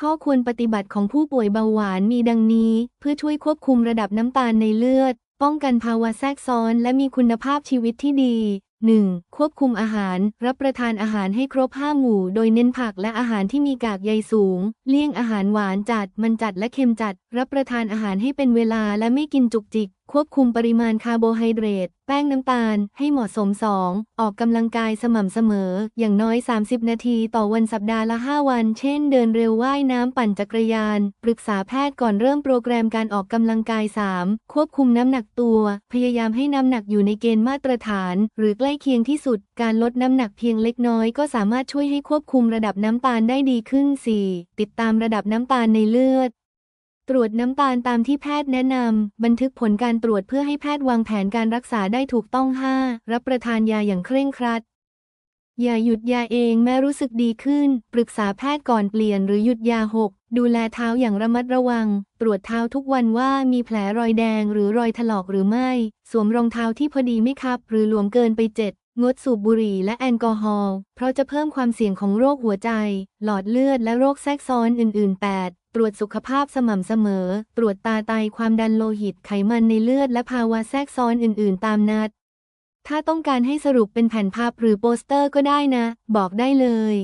ข้อควรปฏิบัติของผู้ป่วยเบาหวานมีดังนี้ เพื่อช่วยควบคุมระดับน้ำตาลในเลือด ป้องกันภาวะแทรกซ้อนและมีคุณภาพชีวิตที่ดี 1. ควบคุมอาหาร รับประทานอาหารให้ครบห้าหมู่ โดยเน้นผักและอาหารที่มีกากใยสูง เลี่ยงอาหารหวานจัด มันจัดและเค็มจัด รับประทานอาหารให้เป็นเวลาและไม่กินจุกจิก ควบคุมปริมาณคาร์โบไฮเดรต แป้งน้ำตาล ให้เหมาะสม 2. ออกกำลังกายสม่ำเสมอ อย่างน้อย 30 นาทีต่อวันสัปดาห์ละ 5 วัน เช่น เดินเร็วว่ายน้ำปั่นจักรยาน ปรึกษาแพทย์ก่อนเริ่มโปรแกรมการออกกำลังกาย 3. ควบคุมน้ำหนักตัว พยายามให้น้ำหนักอยู่ในเกณฑ์มาตรฐาน หรือใกล้เคียงที่สุด การลดน้ำหนักเพียงเล็กน้อยก็สามารถช่วยให้ควบคุมระดับน้ำตาลได้ดีขึ้น 4. ติดตามระดับน้ำตาลในเลือด ตรวจน้ำตาลตามที่แพทย์แนะนำ บันทึกผลการตรวจเพื่อให้แพทย์วางแผนการรักษาได้ถูกต้อง 5. รับประทานยาอย่างเคร่งครัด อย่าหยุดยาเองแม้รู้สึกดีขึ้น ปรึกษาแพทย์ก่อนเปลี่ยนหรือหยุดยา 6. ดูแลเท้าอย่างระมัดระวัง ตรวจเท้าทุกวันว่ามีแผลรอยแดงหรือรอยถลอกหรือไม่ สวมรองเท้าที่พอดีไม่คับ หรือหลวมเกินไป 7. งดสูบบุหรี่และแอลกอฮอล์เพราะจะเพิ่มความเสี่ยงของโรคหัวใจ หลอดเลือดและโรคแทรกซ้อนอื่น ๆ 8. ตรวจสุขภาพสม่ำเสมอ ตรวจตาไตความดันโลหิตไขมันในเลือดและภาวะแทรกซ้อนอื่น ๆ ตามนัด ถ้าต้องการให้สรุปเป็นแผ่นภาพหรือโปสเตอร์ก็ได้นะ บอกได้เลย